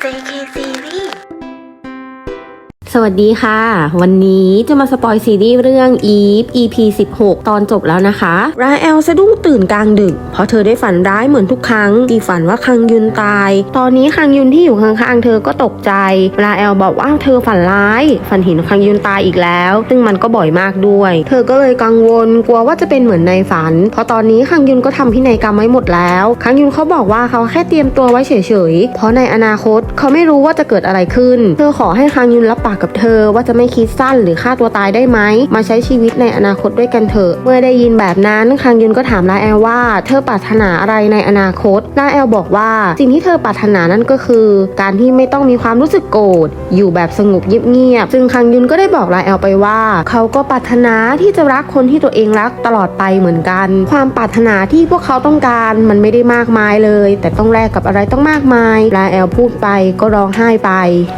JKCV. สวัสดีค่ะ วันนี้จะมาสปอยซีรีส์เรื่อง Eve EP 16 ตอนจบแล้วนะคะ ราแอลสะดุ้งตื่นกลางดึก เพราะเธอได้ฝันร้ายเหมือนทุกครั้งที่ฝันว่าคังยุนตาย ตอนนี้คังยุนที่อยู่ข้างๆเธอก็ตกใจ ราแอลบอกว่าเธอฝันร้าย ฝันเห็นคังยุนตายอีกแล้ว ซึ่งมันก็บ่อยมากด้วย เธอก็เลยกังวลกลัวว่าจะเป็นเหมือนในฝัน เพราะตอนนี้คังยุนก็ทำพินัยกรรมไว้หมดแล้วคังยุนเขาบอกว่าเขาแค่เตรียมตัวไว้เฉยๆ เพราะในอนาคตเขาไม่รู้ว่าจะเกิดอะไรขึ้น เธอขอให้คังยุนรับปากกับเธอว่าจะไม่คิดสั้นหรือฆ่าตัวตายได้ไหม มาใช้ชีวิตในอนาคตด้วยกันเถอะ เมื่อได้ยินแบบนั้นคังยุนก็ถามลาแอลว่า เธอปรารถนาอะไรในอนาคตลาแอลบอกว่า สิ่งที่เธอปรารถนานั่นก็คือ การที่ไม่ต้องมีความรู้สึกโกรธอยู่แบบสงบเงียบๆซึ่งคังยุนก็ได้บอกลาแอลไปว่า เขาก็ปรารถนาที่จะรักคนที่ตัวเองรักตลอดไปเหมือนกัน ความปรารถนาที่พวกเขาต้องการมันไม่ได้มากมายเลย แต่ต้องแลกกับอะไรต้องมากมายลาแอลพูดไปก็ร้องไห้ไป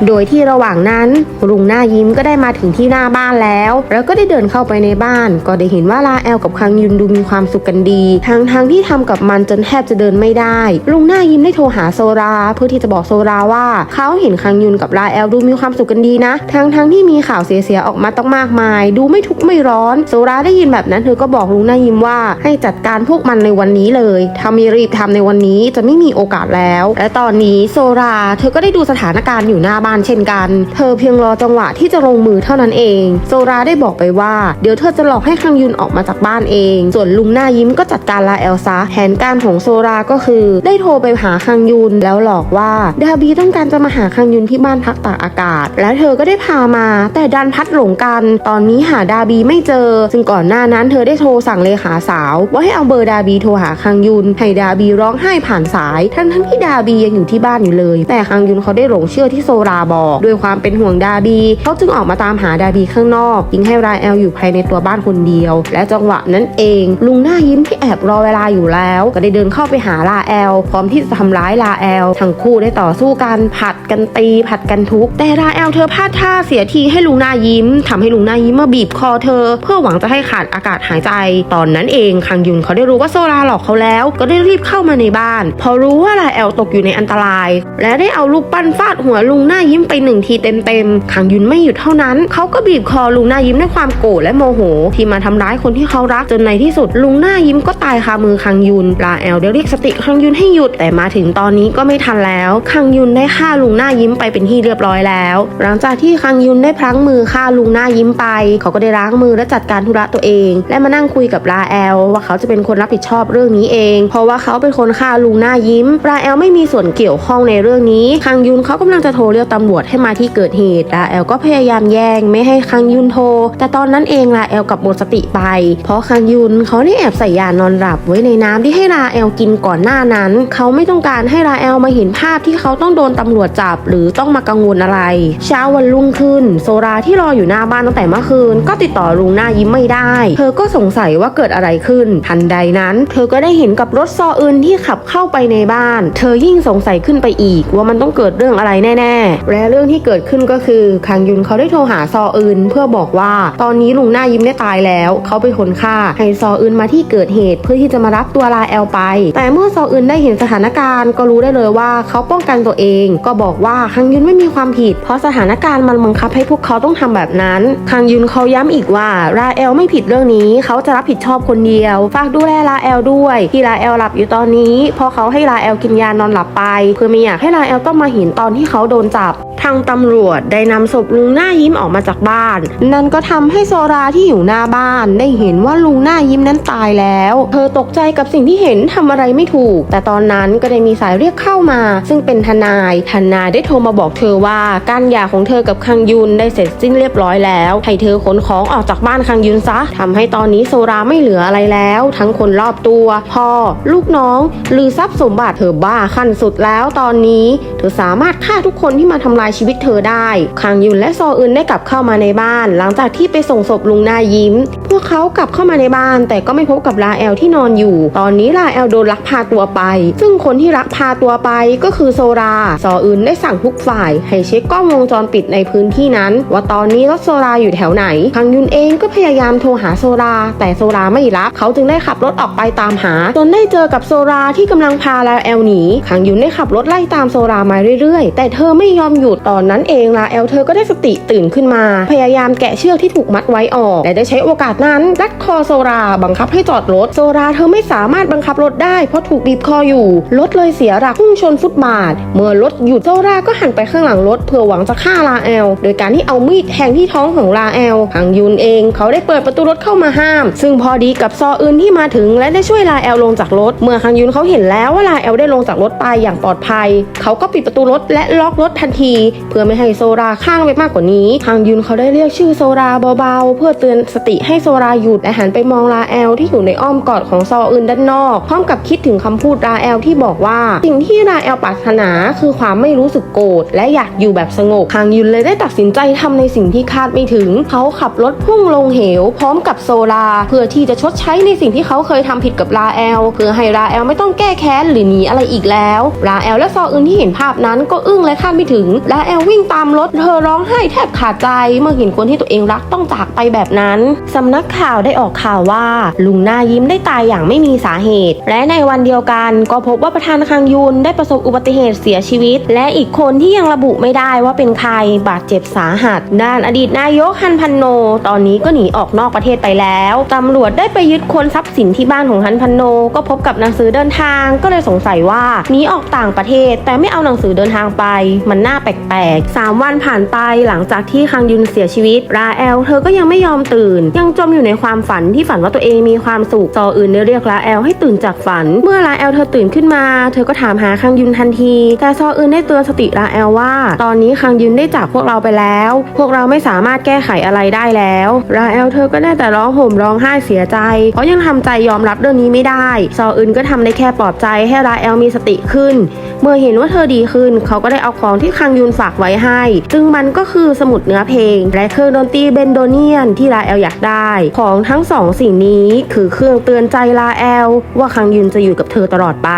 โดยที่ระหว่างนั้นลุงหน้ายิ้มก็ได้มาถึงที่หน้าบ้านแล้ว แล้วก็ได้เดินเข้าไปในบ้าน ก็ได้เห็นว่าลาแอลกับคังยุนดูมีความสุขกันดี ทั้งทั้งที่ทำกับมันจนแทบจะเดินไม่ได้ ลุงหน้ายิ้มได้โทรหาโซราเพื่อที่จะบอกโซราว่าเขาเห็นคังยุนกับลาแอลดูมีความสุขกันดีนะ ทั้งทั้งที่มีข่าวเสียๆออกมาต้องมากมาย ดูไม่ทุกข์ไม่ร้อน โซราได้ยินแบบนั้นเธอก็บอกลุงหน้ายิ้มว่าให้จัดการพวกมันในวันนี้เลยถ้าไม่รีบทำในวันนี้จะไม่มีโอกาสแล้ว และตอนนี้โซรา เธอก็ได้ดูสถานการณ์อยู่หน้าบ้านเช่นกัน เธอเพียงรอจังหวะที่จะลงมือเท่านั้นเอง โซราได้บอกไปว่า เดี๋ยวเธอจะหลอกให้คังยุนออกมาจากบ้านเอง ส่วนลุงหน้ายิ้มก็จัดการลาแอลซะแผนการของโซราก็คือ ได้โทรไปหาคังยุนแล้วหลอกว่าดาบีต้องการจะมาหาคังยุนที่บ้านพักตากอากาศ แล้วเธอก็ได้พามา แต่ดันพัดหลงกัน ตอนนี้หาดาบีไม่เจอ ซึ่งก่อนหน้านั้นเธอได้โทรสั่งเลขาสาว ว่าให้เอาเบอร์ดาบีโทรหาคังยุนให้ดาบีร้องไห้ผ่านสาย ทั้งทั้งที่ดาบียังอยู่ที่บ้านอยู่เลย แต่คังยุนเขาได้หลงเชื่อที่โซราบอก ด้วยความเป็นห่วงดาบีเขาจึงออกมาตามหาดาบีข้างนอกยิงให้ราแอลอยู่ภายในตัวบ้านคนเดียว และจังหวะนั้นเอง ลุงหน้ายิ้มที่แอบรอเวลาอยู่แล้ว ก็ได้เดินเข้าไปหาลาแอล พร้อมที่จะทำร้ายลาแอล ทั้งคู่ได้ต่อสู้กันผัดกันตี ผัดกันทุบแต่ลาแอลเธอพลาดท่าเสียทีให้ลุงหน้ายิ้มทำให้ลุงหน้ายิ้มมาบีบคอเธอ เพื่อหวังจะให้ขาดอากาศหายใจ ตอนนั้นเองคังยุนเขาได้รู้ว่าโซราหลอกเขาแล้ว ก็ได้รีบเข้ามาในบ้าน พอรู้ว่าลาแอลตกอยู่ในอันตราย และได้เอาลูกปั้นฟาดหัวลุงหน้ายิ้มไปหนึ่งทีเต็มๆคังยุนไม่หยุดเท่านั้น เขาก็บีบคอลุงหน้ายิ้มด้วยความโกรธและโมโห ที่มาทำร้ายคนที่เขารักจนในที่สุด ลุงหน้ายิ้มก็ตายคามือคังยุนลาแอลได้เรียกสติคังยุนให้หยุดแต่มาถึงตอนนี้ก็ไม่ทันแล้วคังยุนได้ฆ่าลุงหน้ายิ้มไปเป็นที่เรียบร้อยแล้ว หลังจากที่คังยุนได้พลั้งมือฆ่าลุงหน้ายิ้มไป เขาก็ได้ล้างมือและจัดการธุระตัวเอง และมานั่งคุยกับลาแอล ว่าเขาจะเป็นคนรับผิดชอบเรื่องนี้เอง เพราะว่าเขาเป็นคนฆ่าลุงหน้ายิ้มลาแอลไม่มีส่วนเกี่ยวข้องในเรื่องนี้คังยุนเขากำลังจะโทรเรียกตำรวจให้มาที่เกิดเหตุลาแอลก็พยายามแย่งไม่ให้คังยุนโทร แต่ตอนนั้นเองลาแอลกับหมดสติไป เพราะคังยุนเขาได้แอบใส่ยานอนหลับไว้ในน้ำที่ให้ลาแอลกินก่อนหน้านั้น เขาไม่ต้องการให้ลาแอลมาเห็นภาพที่เขาต้องโดนตำรวจจับ หรือต้องมากังวลอะไร เช้าวันรุ่งขึ้น โซราที่รออยู่หน้าบ้านตั้งแต่เมื่อคืน ก็ติดต่อลุงหน้ายิ้มไม่ได้ เธอก็สงสัยว่าเกิดอะไรขึ้น ทันใดนั้น เธอก็ได้เห็นกับรถซออื่นที่ขับเข้าไปในบ้าน เธอยิ่งสงสัยขึ้นไปอีกว่ามันต้องเกิดเรื่องอะไรแน่ ๆ และเรื่องที่เกิดขึ้นก็คือคังยุนเขาได้โทรหาซออื่นเพื่อบอกว่าตอนนี้ลุงหน้ายิ้มได้ตายแล้ว เขาเป็นคนฆ่าให้ซออื่นมาที่เกิดเหตุเพื่อที่จะมารับตัวลาแอลไป แต่เมื่อซออื่นได้เห็นสถานการณ์ก็รู้ได้เลยว่าเขาป้องกันตัวเอง ก็บอกว่าคังยุนไม่มีความผิด เพราะสถานการณ์มันบังคับให้พวกเขาต้องทำแบบนั้นคังยุนเขาย้ำอีกว่าลาแอลไม่ผิดเรื่องนี้ เขาจะรับผิดชอบคนเดียว ฝากดูแลลาแอลด้วยที่ลาแอลหลับอยู่ตอนนี้เพราะเขาให้ลาแอลกินยานอนหลับไป เพื่อไม่อยากให้ลาแอลต้องมาเห็นตอนที่เขาโดนจับ ทางตำรวจได้นำศพลุงหน้ายิ้มออกมาจากบ้าน นั่นก็ทำให้โซราที่อยู่หน้าบ้าน ได้เห็นว่าลุงหน้ายิ้มนั้นตายแล้ว เธอตกใจกับสิ่งที่เห็นทำอะไรไม่ถูก แต่ตอนนั้นก็ได้มีสายเรียกเข้ามา ซึ่งเป็นทนายทนายได้โทรมาบอกเธอว่าการหย่าของเธอกับคังยุนได้เสร็จสิ้นเรียบร้อยแล้วให้เธอขนของออกจากบ้านคังยุนซะทำให้ตอนนี้โซราไม่เหลืออะไรแล้ว ทั้งคนรอบตัวพ่อลูกน้องหรือทรัพย์สมบัติเธอบ้าขั้นสุดแล้วตอนนี้ เธอสามารถฆ่าทุกคนที่มาทำลายชีวิตเธอได้คังยุนและซออึนได้กลับเข้ามาในบ้าน หลังจากที่ไปส่งศพลุงนายิ้ม พวกเขากลับเข้ามาในบ้าน แต่ก็ไม่พบกับลาแอลที่นอนอยู่ ตอนนี้ลาแอลโดนลักพาตัวไป ซึ่งคนที่ลักพาตัวไปก็คือโซราซออึนได้สั่งทุกฝ่าย ให้เช็คกล้องวงจรปิดในพื้นที่นั้น ว่าตอนนี้รถโซราอยู่แถวไหนคังยุนเองก็พยายามโทรหาโซรา แต่โซราไม่รับเขาจึงได้ขับรถออกไปตามหาจนได้เจอกับโซราที่กำลังพาลาแอลหนีคังยุนได้ขับรถไล่ตามโซรามาเรื่อยๆ แต่เธอไม่ยอมหยุดตอนนั้นเองลาแอลเธออก็ได้สติตื่นขึ้นมา พยายามแกะเชือกที่ถูกมัดไว้ออกและได้ใช้โอกาสนั้นรัดคอโซราบังคับให้จอดรถ โซราเธอไม่สามารถบังคับรถได้เพราะถูกบีบคออยู่ รถเลยเสียหลักพุ่งชนฟุตบาท เมื่อรถหยุดโซราก็หันไปข้างหลังรถเพื่อหวังจะฆ่าลาแอล โดยการที่เอามีดแทงที่ท้องของลาแอลหังยุนเองเขาได้เปิดประตูรถเข้ามาห้าม ซึ่งพอดีกับซออื่นที่มาถึง และได้ช่วยลาแอลลงจากรถ เมื่อฮังยุนเขาเห็นแล้วว่าลาแอลได้ลงจากรถไปอย่างปลอดภัย เขาก็ปิดประตูรถและล็อกรถทันที เพื่อไม่ให้โซราข้างไปมากกว่านี้ฮังยุนเขาได้เรียกชื่อโซราเบาๆ เพื่อเตือนสติให้โซราหยุดและหันไปมองลาแอลที่อยู่ในอ้อมกอดของซออื่นด้านนอก พร้อมกับคิดถึงคำพูดลาแอลที่บอกว่า สิ่งที่ลาแอลปรารถนาคือความไม่รู้สึกโกรธและอยากอยู่แบบสงบฮังยุนเลยได้ตัดสินใจทำในสิ่งที่คาดไม่ถึง เขาขับรถพุ่งลงเหว พร้อมกับโซลาเพื่อที่จะชดใช้ในสิ่งที่เขาเคยทำผิดกับลาแอลเพื่อให้ลาแอลไม่ต้องแก้แค้นหรือหนีอะไรอีกแล้วลาแอลและซออึนที่เห็นภาพนั้นก็อึ้งและคาดไม่ถึงลาแอลวิ่งตามรถเธอร้องไห้แทบขาดใจ เมื่อเห็นคนที่ตัวเองรักต้องจากไปแบบนั้นสำนักข่าวได้ออกข่าวว่า ลุงน้ายิ้มได้ตายอย่างไม่มีสาเหตุ และในวันเดียวกันก็พบว่าประธานคังยุนได้ประสบอุบัติเหตุเสียชีวิต และอีกคนที่ยังระบุไม่ได้ว่าเป็นใครบาดเจ็บสาหัส ด้านอดีตนายกฮันพันโน ตอนนี้ก็หนีออกนอกประเทศไปแล้วตำรวจได้ไปยึดคนทรัพย์สินที่บ้านของฮันพันโน ก็พบกับหนังสือเดินทางก็เลยสงสัยว่าหนีออกต่างประเทศ แต่ไม่เอาหนังสือเดินทางไป มันน่าแปลกๆสามวันผ่านไปหลังจากที่คังยุนเสียชีวิต ราแอล เธอก็ยังไม่ยอมตื่น ยังจมอยู่ในความฝันที่ฝันว่าตัวเองมีความสุขจออื่นได้เรียกราแอลให้ตื่นจากฝัน เมื่อราแอลเธอตื่นขึ้นมา เธอก็ถามหาคังยุนทันที แต่ซออื่นได้เตือนสติราแอลว่า ตอนนี้คังยุนได้จากพวกเราไปแล้ว พวกเราไม่สามารถแก้ไขอะไรได้แล้วราแอลเธอก็ได้แต่ร้องห่มร้องไห้เสียใจ เพราะยังทำใจยอมรับเรื่องนี้ไม่ได้ ซออื่นก็ทำได้แค่ปลอบใจให้ราแอลมีสติขึ้น เมื่อเห็นว่าเธอดีขึ้น เขาก็ได้เอาของที่คังยุนฝากไว้ให้ ซึ่งมันก็คือสมุดเนื้อเพลง และเครื่องดนตรีเบนโดเนียนที่ลาแอลอยากได้ ของทั้งสองสิ่งนี้คือเครื่องเตือนใจลาแอล ว่าคังยุนจะอยู่กับเธอตลอดไป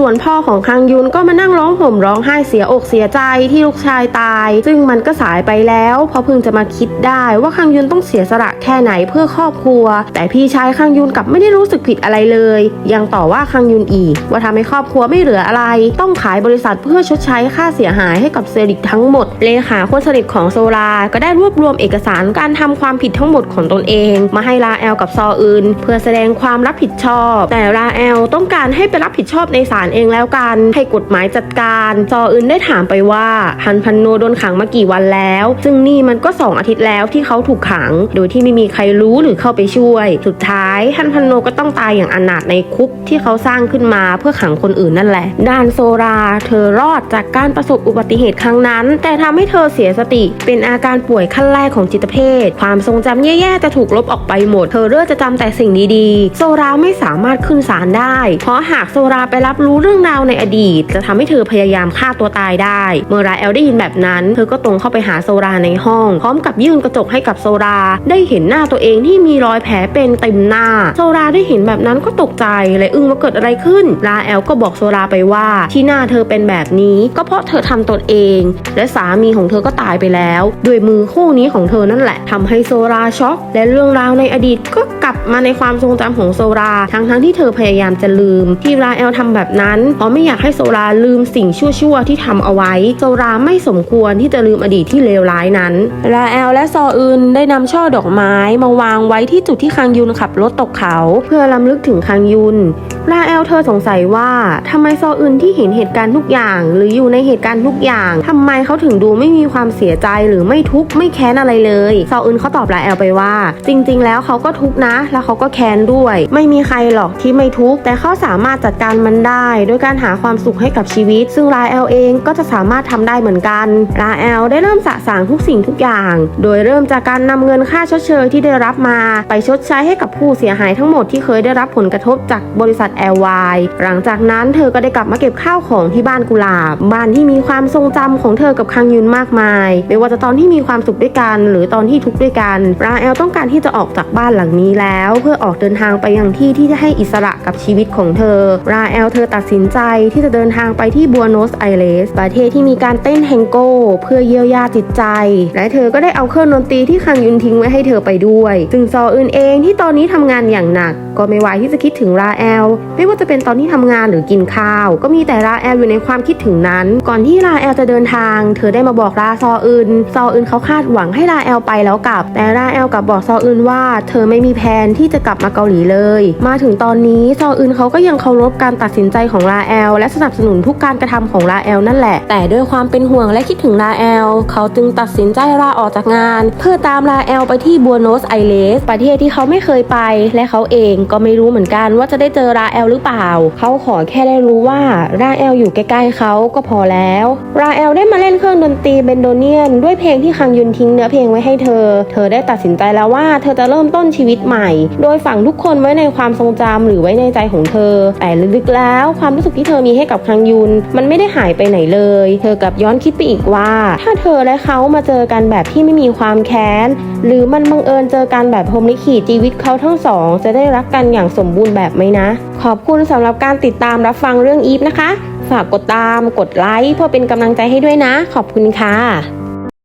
ส่วนพ่อของคังยุนก็มานั่งร้องห่มร้องไห้เสียอกเสียใจที่ลูกชายตาย ซึ่งมันก็สายไปแล้วเพราะเพิ่งจะมาคิดได้ว่าคังยุนต้องเสียสละแค่ไหนเพื่อครอบครัว แต่พี่ชายคังยุนกลับไม่ได้รู้สึกผิดอะไรเลย ยังต่อว่าคังยุนอีก ว่าทำให้ครอบครัวไม่เหลืออะไรต้องขาายบริษัทเพื่อชดใช้ค่าเสียหายให้กับเซริกทั้งหมด เลขาคนสนิทของโซลาก็ได้รวบรวมเอกสารการทำความผิดทั้งหมดของตนเอง มาให้ลาแอลกับซออื่น เพื่อแสดงความรับผิดชอบ แต่ลาแอลต้องการให้ไปรับผิดชอบในศาลเองแล้วกัน ให้กฎหมายจัดการ ซออื่นได้ถามไปว่าฮันพันโนโดนขังมากี่วันแล้ว ซึ่งนี่มันก็สองอาทิตย์แล้วที่เขาถูกขัง โดยที่ไม่มีใครรู้หรือเข้าไปช่วย สุดท้ายฮันพันโนก็ต้องตายอย่างอนาถในคุกที่เขาสร้างขึ้นมาเพื่อขังคนอื่นนั่นแหละ ด้านโซราเธอรอดจากการประสบอุบัติเหตุครั้งนั้น แต่ทำให้เธอเสียสติ เป็นอาการป่วยขั้นแรกของจิตเภท ความทรงจำแย่ๆจะถูกลบออกไปหมด เธอเลือกจะจำแต่สิ่งดีๆ โซราไม่สามารถขึ้นศาลได้ เพราะหากโซราไปรับรู้เรื่องราวในอดีต จะทำให้เธอพยายามฆ่าตัวตายได้ เมื่อราแอลได้ยินแบบนั้น เธอก็ตรงเข้าไปหาโซราในห้อง พร้อมกับยื่นกระจกให้กับโซรา ได้เห็นหน้าตัวเองที่มีรอยแผลเป็นเต็มหน้า โซราได้เห็นแบบนั้นก็ตกใจเลยอึ้งว่าเกิดอะไรขึ้น ราแอลก็บอกโซราไปว่าที่หน้าเธอเป็นแบบนี้ ก็เพราะเธอทำตนเอง และสามีของเธอก็ตายไปแล้ว ด้วยมือคู่นี้ของเธอนั่นแหละทำให้โซราช็อกและเรื่องราวในอดีตก็ ลับมาในความทรงจำของโซราทั้งทั้งๆที่เธอพยายามจะลืม ที่ราแอลทำแบบนั้นเพราะไม่อยากให้โซราลืมสิ่งชั่วๆที่ทำเอาไว้ โซราไม่สมควรที่จะลืมอดีตที่เลวร้ายนั้น ราแอลและซออึนได้นำช่อดอกไม้มาวางไว้ที่จุดที่คังยุนขับรถตกเขา เพื่อลำลึกถึงคังยุนราแอลเธอสงสัยว่าทำไมซออึนที่เห็นเหตุการณ์ทุกอย่าง หรืออยู่ในเหตุการณ์ทุกอย่างทำไมเขาถึงดูไม่มีความเสียใจหรือไม่ทุกข์ไม่แค้นอะไรเลยซออึนเขาตอบราแอลไปว่า จริง ๆ แล้วเขาก็ทุกข์นะแล้วเขาก็แค้นด้วย ไม่มีใครหรอกที่ไม่ทุกข์แต่เขาสามารถจัดการมันได้ด้วยการหาความสุขให้กับชีวิต ซึ่งราแอลเองก็จะสามารถทำได้เหมือนกันราแอลได้เริ่มสะสางทุกสิ่งทุกอย่าง โดยเริ่มจากการนำเงินค่าชดเชยที่ได้รับมา ไปชดใช้ให้กับผู้เสียหายทั้งหมดที่เคยได้รับผลกระทบจากบริษัทแอลวหลังจากนั้นเธอก็ได้กลับมาเก็บข้าวของที่บ้านกุหลาบ บ้านที่มีความทรงจำของเธอกับคังยุนมากมาย ไม่ว่าจะตอนที่มีความสุขด้วยกัน หรือตอนที่ทุกข์ด้วยกันราแอลต้องการที่จะออกจากบ้านหลังนี้แล้วเพื่อออกเดินทางไปยังที่ที่จะให้อิสระกับชีวิตของเธอ ราแอลเธอตัดสินใจที่จะเดินทางไปที่บัวโนสไอเรสประเทศที่มีการเต้นแฮงโก้เพื่อเยียวยาจิตใจ และเธอก็ได้เอาเครื่องดนตรีที่คังยุนทิ้งไว้ให้เธอไปด้วย ซึ่งซออื่นเองที่ตอนนี้ทำงานอย่างหนัก ก็ไม่ไหวที่จะคิดถึงราแอล ไม่ว่าจะเป็นตอนที่ทำงานหรือกินข้าว ก็มีแต่ราแอลอยู่ในความคิดถึงนั้น ก่อนที่ราแอลจะเดินทาง เธอได้มาบอกราซออื่น ซออื่นเขาคาดหวังให้ราแอลไปแล้วกลับ แต่ราแอลกลับบอกซออื่นว่า เธอไม่มีแผนที่จะกลับมาเกาหลีเลย มาถึงตอนนี้ซออื่นเขาก็ยังเคารพการตัดสินใจของราแอลและสนับสนุนทุกการกระทำของราแอลนั่นแหละ แต่ด้วยความเป็นห่วงและคิดถึงราแอลเขาจึงตัดสินใจลาออกจากงาน เพื่อตามราแอลไปที่บัวโนสไอเรสประเทศที่เขาไม่เคยไป และเขาเองก็ไม่รู้เหมือนกันว่าจะได้เจอราแอลหรือเปล่า เขาขอแค่ได้รู้ว่าราแอลอยู่ใกล้ๆเขาก็พอแล้วราแอลได้มาเล่นเครื่องดนตรีเบนโดเนียน ด้วยเพลงที่คังยุนทิ้งเนื้อเพลงไว้ให้เธอ เธอได้ตัดสินใจแล้วว่าเธอจะเริ่มต้นชีวิตใหม่โดยฝังทุกคนไว้ในความทรงจำหรือไว้ในใจของเธอ แต่ลึกๆแล้ว ความรู้สึกที่เธอมีให้กับคังยุน มันไม่ได้หายไปไหนเลย เธอกลับย้อนคิดไปอีกว่า ถ้าเธอและเขามาเจอกันแบบที่ไม่มีความแค้น หรือมันบังเอิญเจอกันแบบพรหมลิขิตชีวิตเขาทั้งสอง จะได้รักกันอย่างสมบูรณ์แบบไหมนะ ขอบคุณสำหรับการติดตามรับฟังเรื่องอีฟนะคะ ฝากกดตาม กดไลค์เพื่อเป็นกำลังใจให้ด้วยนะ ขอบคุณค่ะ